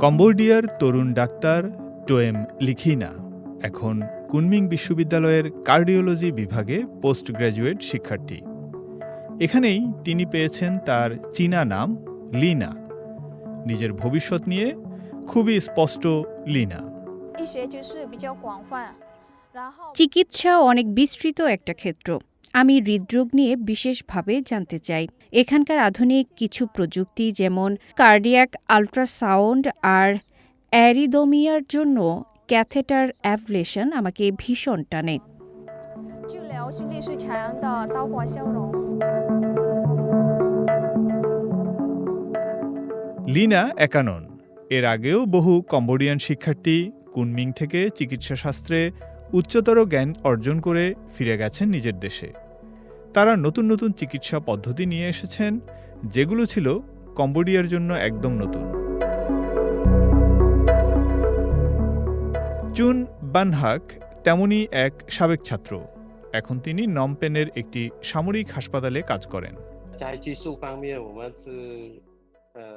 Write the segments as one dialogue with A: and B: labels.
A: কম্বোডিয়ার তরুণ ডাক্তার টোয়েম লিখিনা এখন কুনমিং বিশ্ববিদ্যালয়ের কার্ডিওলজি বিভাগে পোস্ট গ্র্যাজুয়েট শিক্ষার্থী। এখানেই তিনি পেয়েছেন তার চীনা নাম লিনা। নিজের ভবিষ্যৎ নিয়ে খুবই স্পষ্ট লিনা।
B: চিকিৎসা অনেক বিস্তৃত একটা ক্ষেত্র। আমি হৃদরোগ নিয়ে বিশেষভাবে জানতে চাই। এখানকার আধুনিক কিছু প্রযুক্তি যেমন কার্ডিয়াক আল্ট্রাসাউন্ড আর অ্যারিদোমিয়ার জন্য ক্যাথেটার অ্যাভলেশন আমাকে ভীষণ টানে।
A: লিনা একানন। এর আগেও বহু কম্বোডিয়ান শিক্ষার্থী কুনমিং থেকে চিকিৎসাশাস্ত্রে উচ্চতর জ্ঞান অর্জন করে ফিরে গেছেন নিজের দেশে। তারা নতুন নতুন চিকিৎসা পদ্ধতি নিয়ে এসেছেন, যেগুলো ছিল কম্বোডিয়ার জন্য একদম নতুন। চুন বানহাক তেমনই এক সাবেক ছাত্র। এখন তিনি নমপেনের একটি সামরিক হাসপাতালে কাজ করেন।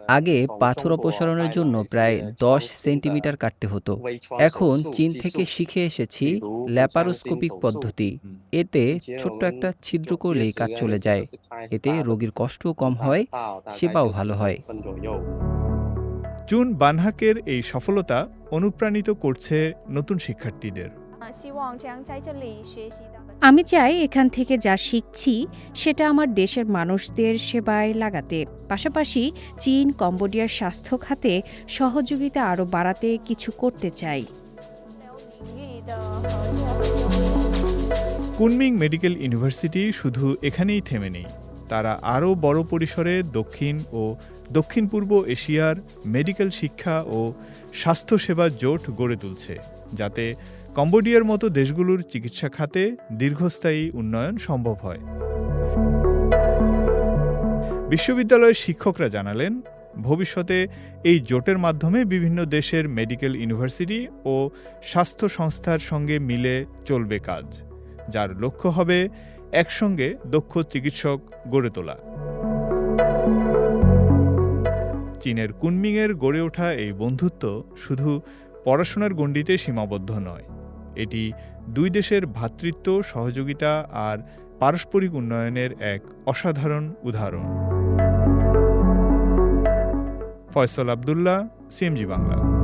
C: আগে পাথর অপসারণের জন্য প্রায় দশ সেন্টিমিটার কাটতে হতো। এখন চীন থেকে শিখে এসেছি ল্যাপারোস্কোপিক পদ্ধতি। এতে ছোট্ট একটা ছিদ্র করলেই কাজ চলে যায়। এতে রোগীর কষ্টও কম হয় সেবাও ভালো হয়।
A: চুন বানহাকের এই সফলতা অনুপ্রাণিত করছে নতুন শিক্ষার্থীদের।
B: আমি চাই এখান থেকে যা শিখছি সেটা আমার দেশের মানুষদের সেবায় লাগাতে। পাশাপাশি চীন কম্বোডিয়ার স্বাস্থ্য খাতে সহযোগিতা আরও বাড়াতে কিছু করতে চাই।
A: কুনমিং মেডিকেল ইউনিভার্সিটি শুধু এখানেই থেমে নেই। তারা আরও বড় পরিসরে দক্ষিণ ও দক্ষিণ পূর্ব এশিয়ার মেডিকেল শিক্ষা ও স্বাস্থ্যসেবা জোট গড়ে তুলছে। যাতে কম্বোডিয়ার মতো দেশগুলোর চিকিৎসা খাতে দীর্ঘস্থায়ী উন্নয়ন সম্ভব হয়। বিশ্ববিদ্যালয়ের শিক্ষকরা জানালেন, ভবিষ্যতে এই জোটের মাধ্যমে বিভিন্ন দেশের মেডিকেল ইউনিভার্সিটি ও স্বাস্থ্য সংস্থার সঙ্গে মিলে চলবে কাজ, যার লক্ষ্য হবে একসঙ্গে দক্ষ চিকিৎসক গড়ে তোলা। চীনের কুনমিংয়ের গড়ে ওঠা এই বন্ধুত্ব শুধু পড়াশোনার গণ্ডিতে সীমাবদ্ধ নয়। এটি দুই দেশের ভ্রাতৃত্ব সহযোগিতা আর পারস্পরিক উন্নয়নের এক অসাধারণ উদাহরণ। ফয়সল আবদুল্লাহ, সিএমজি বাংলা।